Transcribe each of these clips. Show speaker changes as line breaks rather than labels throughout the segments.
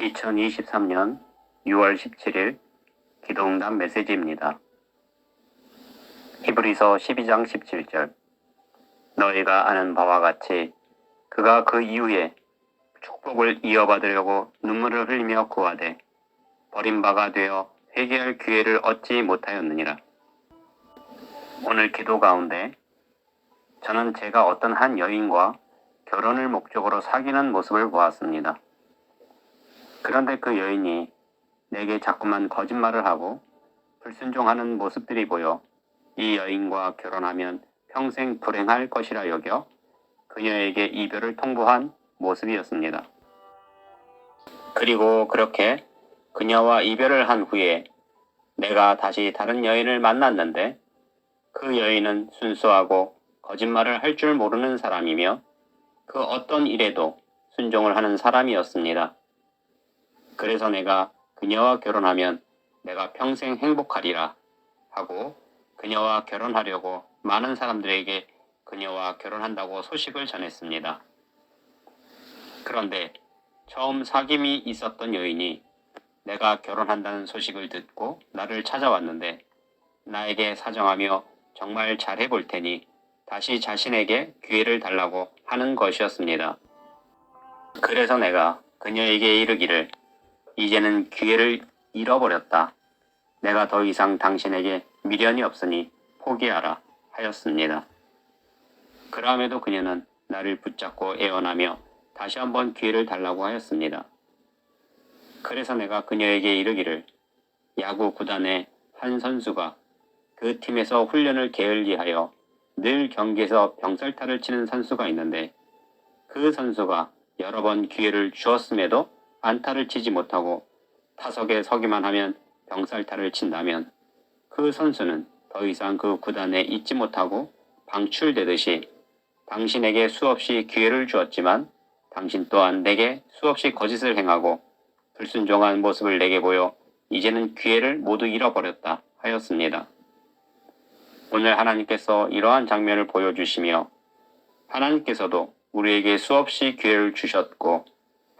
2023년 6월 17일 기도응답 메시지입니다. 히브리서 12장 17절 너희가 아는 바와 같이 그가 그 이후에 축복을 이어받으려고 눈물을 흘리며 구하되 버림바가 되어 회개할 기회를 얻지 못하였느니라. 오늘 기도 가운데 저는 제가 어떤 한 여인과 결혼을 목적으로 사귀는 모습을 보았습니다. 그런데 그 여인이 내게 자꾸만 거짓말을 하고 불순종하는 모습들이 보여 이 여인과 결혼하면 평생 불행할 것이라 여겨 그녀에게 이별을 통보한 모습이었습니다. 그리고 그렇게 그녀와 이별을 한 후에 내가 다시 다른 여인을 만났는데 그 여인은 순수하고 거짓말을 할 줄 모르는 사람이며 그 어떤 일에도 순종을 하는 사람이었습니다. 그래서 내가 그녀와 결혼하면 내가 평생 행복하리라 하고 그녀와 결혼하려고 많은 사람들에게 그녀와 결혼한다고 소식을 전했습니다. 그런데 처음 사귐이 있었던 여인이 내가 결혼한다는 소식을 듣고 나를 찾아왔는데 나에게 사정하며 정말 잘해볼 테니 다시 자신에게 기회를 달라고 하는 것이었습니다. 그래서 내가 그녀에게 이르기를 이제는 기회를 잃어버렸다. 내가 더 이상 당신에게 미련이 없으니 포기하라 하였습니다. 그럼에도 그녀는 나를 붙잡고 애원하며 다시 한번 기회를 달라고 하였습니다. 그래서 내가 그녀에게 이르기를 야구 구단의 한 선수가 그 팀에서 훈련을 게을리하여 늘 경기에서 병살타를 치는 선수가 있는데 그 선수가 여러 번 기회를 주었음에도 안타를 치지 못하고 타석에 서기만 하면 병살타를 친다면 그 선수는 더 이상 그 구단에 있지 못하고 방출되듯이 당신에게 수없이 기회를 주었지만 당신 또한 내게 수없이 거짓을 행하고 불순종한 모습을 내게 보여 이제는 기회를 모두 잃어버렸다 하였습니다. 오늘 하나님께서 이러한 장면을 보여주시며 하나님께서도 우리에게 수없이 기회를 주셨고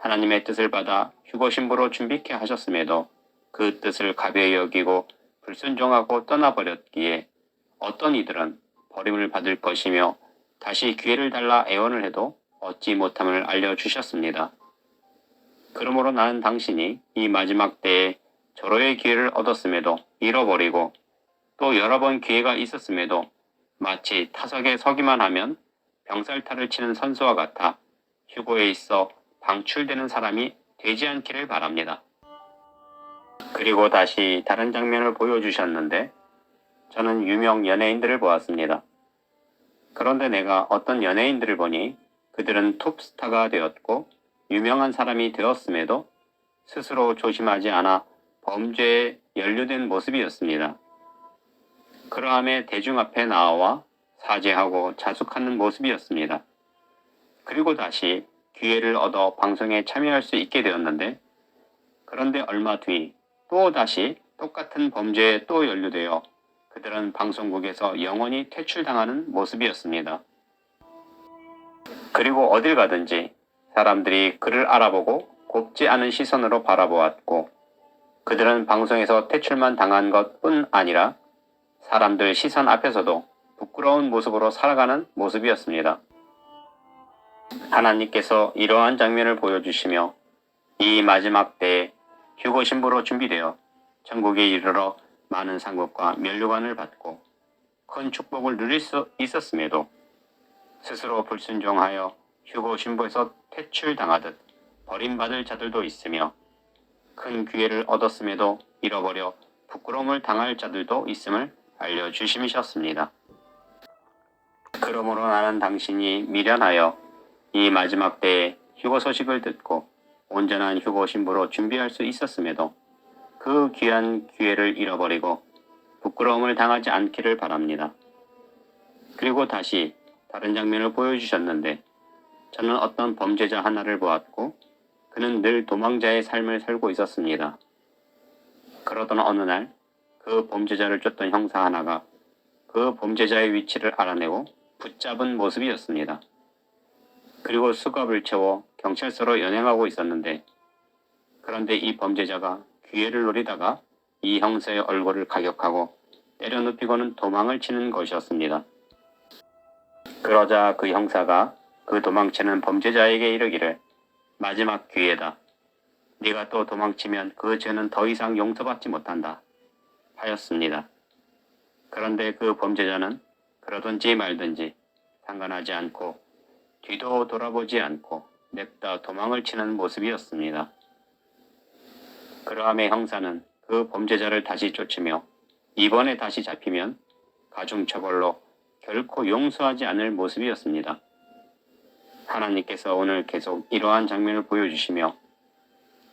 하나님의 뜻을 받아 휴거 신부로 준비케 하셨음에도 그 뜻을 가벼이 여기고 불순종하고 떠나버렸기에 어떤 이들은 버림을 받을 것이며 다시 기회를 달라 애원을 해도 얻지 못함을 알려주셨습니다. 그러므로 나는 당신이 이 마지막 때에 절호의 기회를 얻었음에도 잃어버리고 또 여러 번 기회가 있었음에도 마치 타석에 서기만 하면 병살타를 치는 선수와 같아 휴고에 있어 방출되는 사람이 되지 않기를 바랍니다. 그리고 다시 다른 장면을 보여주셨는데 저는 유명 연예인들을 보았습니다. 그런데 내가 어떤 연예인들을 보니 그들은 톱스타가 되었고 유명한 사람이 되었음에도 스스로 조심하지 않아 범죄에 연루된 모습이었습니다. 그러함에 대중 앞에 나와 사죄하고 자숙하는 모습이었습니다. 그리고 다시 기회를 얻어 방송에 참여할 수 있게 되었는데 그런데 얼마 뒤 또 다시 똑같은 범죄에 또 연루되어 그들은 방송국에서 영원히 퇴출당하는 모습이었습니다. 그리고 어딜 가든지 사람들이 그를 알아보고 곱지 않은 시선으로 바라보았고 그들은 방송에서 퇴출만 당한 것뿐 아니라 사람들 시선 앞에서도 부끄러운 모습으로 살아가는 모습이었습니다. 하나님께서 이러한 장면을 보여주시며 이 마지막 때에 휴고 신부로 준비되어 천국에 이르러 많은 상급과 면류관을 받고 큰 축복을 누릴 수 있었음에도 스스로 불순종하여 휴고 신부에서 퇴출당하듯 버림받을 자들도 있으며 큰 기회를 얻었음에도 잃어버려 부끄러움을 당할 자들도 있음을 알려주심이셨습니다. 그러므로 나는 당신이 미련하여 이 마지막 때에 휴고 소식을 듣고 온전한 휴고 신부로 준비할 수 있었음에도 그 귀한 기회를 잃어버리고 부끄러움을 당하지 않기를 바랍니다. 그리고 다시 다른 장면을 보여주셨는데 저는 어떤 범죄자 하나를 보았고 그는 늘 도망자의 삶을 살고 있었습니다. 그러던 어느 날 그 범죄자를 쫓던 형사 하나가 그 범죄자의 위치를 알아내고 붙잡은 모습이었습니다. 그리고 수갑을 채워 경찰서로 연행하고 있었는데 그런데 이 범죄자가 기회를 노리다가 이 형사의 얼굴을 가격하고 때려 눕히고는 도망을 치는 것이었습니다. 그러자 그 형사가 그 도망치는 범죄자에게 이르기를 마지막 기회다. 네가 또 도망치면 그 죄는 더 이상 용서받지 못한다. 하였습니다. 그런데 그 범죄자는 그러든지 말든지 상관하지 않고 뒤도 돌아보지 않고 냅다 도망을 치는 모습이었습니다. 그러함에 형사는 그 범죄자를 다시 쫓으며 이번에 다시 잡히면 가중처벌로 결코 용서하지 않을 모습이었습니다. 하나님께서 오늘 계속 이러한 장면을 보여주시며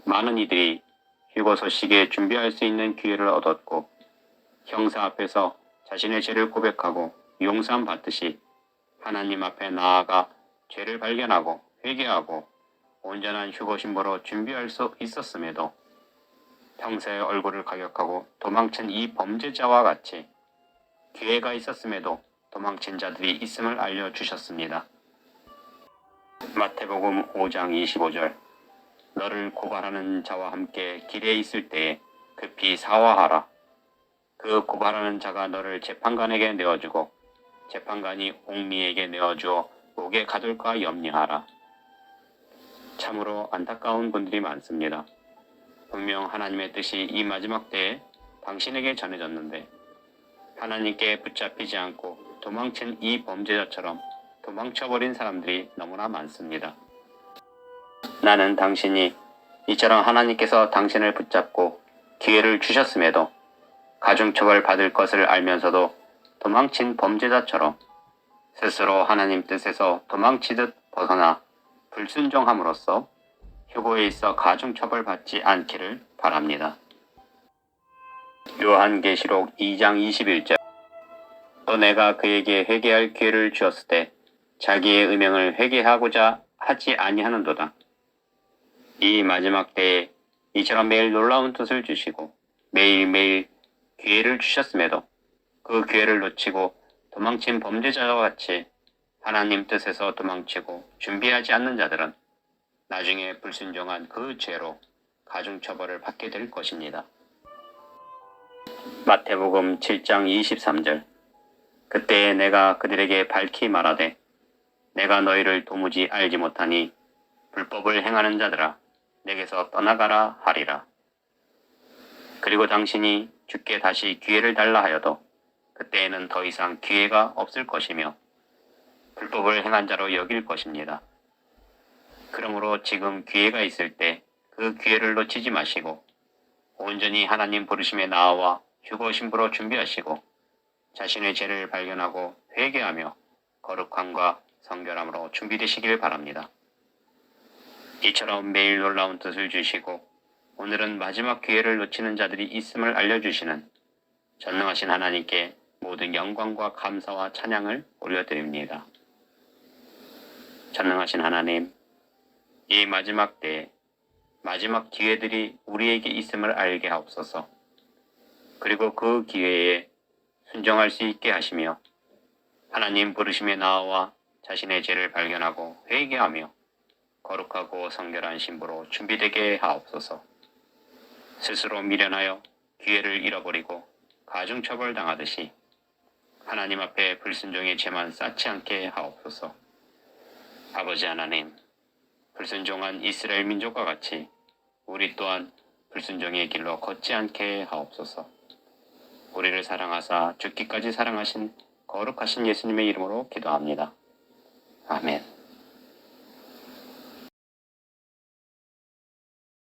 많은 이들이 휴거 소식에 준비할 수 있는 기회를 얻었고 형사 앞에서 자신의 죄를 고백하고 용서함 받듯이 하나님 앞에 나아가 죄를 발견하고 회개하고 온전한 휴거 신부로 준비할 수 있었음에도 형사의 얼굴을 가격하고 도망친 이 범죄자와 같이 기회가 있었음에도 도망친 자들이 있음을 알려주셨습니다. 마태복음 5장 25절 너를 고발하는 자와 함께 길에 있을 때에 급히 사화하라. 그 고발하는 자가 너를 재판관에게 내어주고 재판관이 옥리에게 내어주어 옥에 가둘까 염려하라. 참으로 안타까운 분들이 많습니다. 분명 하나님의 뜻이 이 마지막 때에 당신에게 전해졌는데 하나님께 붙잡히지 않고 도망친 이 범죄자처럼 도망쳐버린 사람들이 너무나 많습니다. 나는 당신이 이처럼 하나님께서 당신을 붙잡고 기회를 주셨음에도 가중처벌 받을 것을 알면서도 도망친 범죄자처럼 스스로 하나님 뜻에서 도망치듯 벗어나 불순종함으로써 휴고에 있어 가중처벌 받지 않기를 바랍니다. 요한계시록 2장 21절 또 내가 그에게 회개할 기회를 주었을 때 자기의 의명을 회개하고자 하지 아니하는도다. 이 마지막 때에 이처럼 매일 놀라운 뜻을 주시고 매일매일 기회를 주셨음에도 그 기회를 놓치고 도망친 범죄자와 같이 하나님 뜻에서 도망치고 준비하지 않는 자들은 나중에 불순종한 그 죄로 가중처벌을 받게 될 것입니다. 마태복음 7장 23절 그때에 내가 그들에게 밝히 말하되 내가 너희를 도무지 알지 못하니 불법을 행하는 자들아 내게서 떠나가라 하리라. 그리고 당신이 주께 다시 기회를 달라 하여도 그때에는 더 이상 기회가 없을 것이며 불법을 행한 자로 여길 것입니다. 그러므로 지금 기회가 있을 때 그 기회를 놓치지 마시고 온전히 하나님 부르심에 나아와 휴거 신부로 준비하시고 자신의 죄를 발견하고 회개하며 거룩함과 성결함으로 준비되시길 바랍니다. 이처럼 매일 놀라운 뜻을 주시고 오늘은 마지막 기회를 놓치는 자들이 있음을 알려주시는 전능하신 하나님께 모든 영광과 감사와 찬양을 올려드립니다. 전능하신 하나님, 이 마지막 때에 마지막 기회들이 우리에게 있음을 알게 하옵소서. 그리고 그 기회에 순종할 수 있게 하시며 하나님 부르심에 나아와 자신의 죄를 발견하고 회개하며 거룩하고 성결한 신부로 준비되게 하옵소서. 스스로 미련하여 기회를 잃어버리고 가중처벌 당하듯이 하나님 앞에 불순종의 죄만 쌓지 않게 하옵소서. 아버지 하나님, 불순종한 이스라엘 민족과 같이 우리 또한 불순종의 길로 걷지 않게 하옵소서. 우리를 사랑하사 죽기까지 사랑하신 거룩하신 예수님의 이름으로 기도합니다. 아멘.